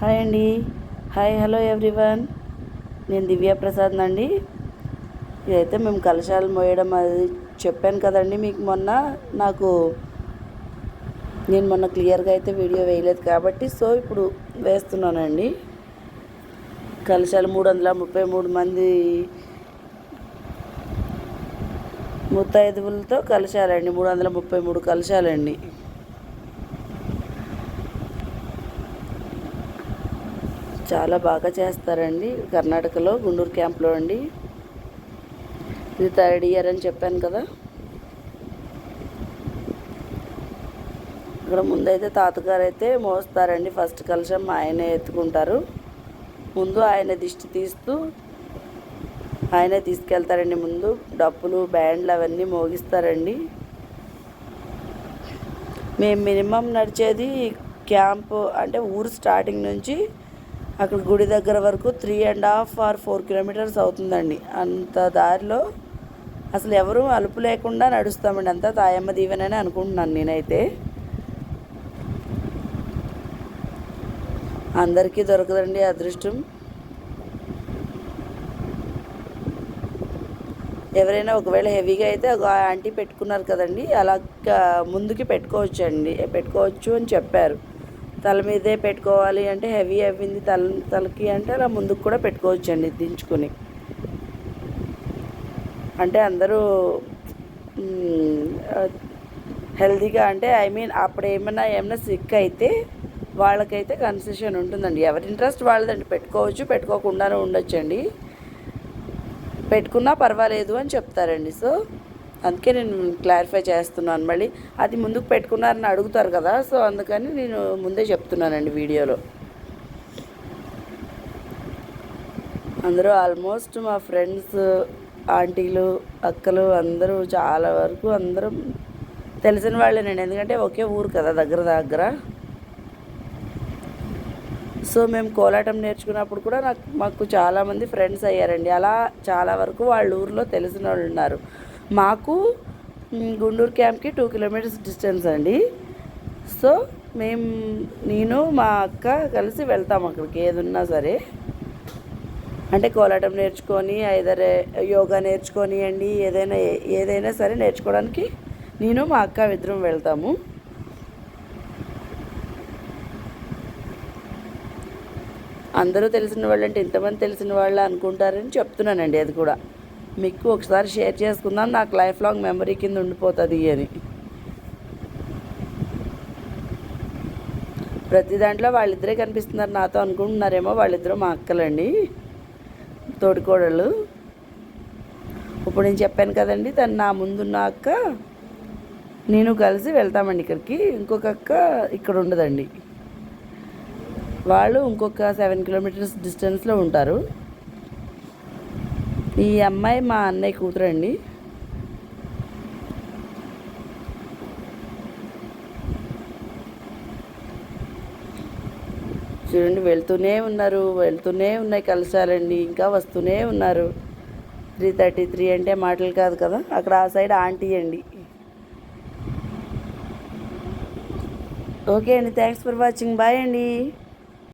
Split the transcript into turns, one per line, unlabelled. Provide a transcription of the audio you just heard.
Hi అండి. Hi hello everyone. నేను దివ్య ప్రసాద్ అండి. ఇదైతే మేము కలశాలు మోయడం అది చెప్పాను కదండి మీకు మొన్న. నాకు నేను మొన్న క్లియర్గా అయితే వీడియో వేయలేదు కాబట్టి సో ఇప్పుడు వేస్తున్నానండి. కలశాలు మూడు వందల ముప్పై మూడు మంది ముత్తైదువులతో కలశాలండి. మూడు వందల ముప్పై మూడు కలశాలండి. చాలా బాగా చేస్తారండి. కర్ణాటకలో గుండూరు క్యాంప్లో అండి. ఇది థర్డ్ ఇయర్ అని చెప్పాను కదా. ఇక్కడ ముందైతే తాతగారు అయితే మోస్తారండి. ఫస్ట్ కలశం ఆయనే ఎత్తుకుంటారు. ముందు ఆయన దిష్టి తీస్తూ ఆయనే తీసుకెళ్తారండి ముందు. డప్పులు బ్యాండ్లు అవన్నీ మోగిస్తారండి. మేము మినిమం నడిచేది క్యాంప్ అంటే ఊరు స్టార్టింగ్ నుంచి అక్కడ గుడి దగ్గర వరకు three and half or four kilometres అవుతుందండి. అంత దారిలో అసలు ఎవరు అలుపు లేకుండా నడుస్తామండి. అంతా తాయమ్మ దీవెనని అనుకుంటున్నాను నేనైతే. అందరికీ దొరకదండి అదృష్టం. ఎవరైనా ఒకవేళ హెవీగా అయితే ఒక ఆంటీ పెట్టుకున్నారు కదండి అలా ముందుకి పెట్టుకోవచ్చు అండి పెట్టుకోవచ్చు అని చెప్పారు. తల మీదే పెట్టుకోవాలి అంటే హెవీ అవ్వింది తల తలకి అంటే అలా ముందుకు కూడా పెట్టుకోవచ్చు అండి దించుకొని. అంటే అందరూ హెల్దీగా అంటే ఐ మీన్ అప్పుడు ఏమైనా ఏమైనా సిక్ అయితే వాళ్ళకైతే కన్సెషన్ ఉంటుందండి. ఎవరి ఇంట్రెస్ట్ వాళ్ళదండి. పెట్టుకోవచ్చు పెట్టుకోకుండానే ఉండొచ్చండి. పెట్టుకున్నా పర్వాలేదు అని చెప్తారండి. సో అందుకే నేను క్లారిఫై చేస్తున్నాను మళ్ళీ. అది ముందుకు పెట్టుకున్నారని అడుగుతారు కదా సో అందుకని నేను ముందే చెప్తున్నానండి వీడియోలో. అందరూ ఆల్మోస్ట్ మా ఫ్రెండ్స్ ఆంటీలు అక్కలు అందరూ చాలా వరకు అందరం తెలిసిన వాళ్ళేనండి. ఎందుకంటే ఒకే ఊరు కదా దగ్గర దగ్గర. సో మేము కోలాటం నేర్చుకున్నప్పుడు కూడా నాకు మాకు చాలామంది ఫ్రెండ్స్ అయ్యారండి. అలా చాలా వరకు వాళ్ళ ఊరిలో తెలిసిన వాళ్ళు ఉన్నారు. మాకు గుండూరు క్యాంప్కి టూ కిలోమీటర్స్ డిస్టెన్స్ అండి. సో మేము నేను మా అక్క కలిసి వెళ్తాం అక్కడికి ఏది ఉన్నా సరే. అంటే కోలాటం నేర్చుకొని ఐదరే యోగా నేర్చుకొని అండి ఏదైనా ఏదైనా సరే నేర్చుకోవడానికి నేను మా అక్క ఇద్దరం వెళ్తాము. అందరూ తెలిసిన వాళ్ళు అంటే ఇంతమంది తెలిసిన వాళ్ళు అనుకుంటారని చెప్తున్నానండి అది కూడా. మీకు ఒకసారి షేర్ చేసుకుందాం. నాకు లైఫ్ లాంగ్ మెమరీ కింద ఉండిపోతుంది అని. ప్రతి దాంట్లో వాళ్ళిద్దరే కనిపిస్తున్నారు. నాతో అనుకుంటున్నారేమో వాళ్ళిద్దరూ మా అక్కలండి. తోడుకోడళ్ళు. ఇప్పుడు నేను చెప్పాను కదండి తను నా ముందున్న అక్క. నేను కలిసి వెళ్తామండి ఇక్కడికి. ఇంకొక అక్క ఇక్కడ ఉండదండి. వాళ్ళు ఇంకొక సెవెన్ కిలోమీటర్స్ డిస్టెన్స్లో ఉంటారు. ఈ అమ్మాయి మా అన్నయ్య కూతురండి. చూడండి వెళ్తూనే ఉన్నారు వెళ్తూనే ఉన్నాయి కలశాలండి ఇంకా వస్తూనే ఉన్నారు. త్రీ థర్టీ త్రీ అంటే మాటలు కాదు కదా అక్కడ ఆ సైడ్ ఆంటీ అండి. ఓకే అండి థ్యాంక్స్ ఫర్ వాచింగ్ బాయ్ అండి.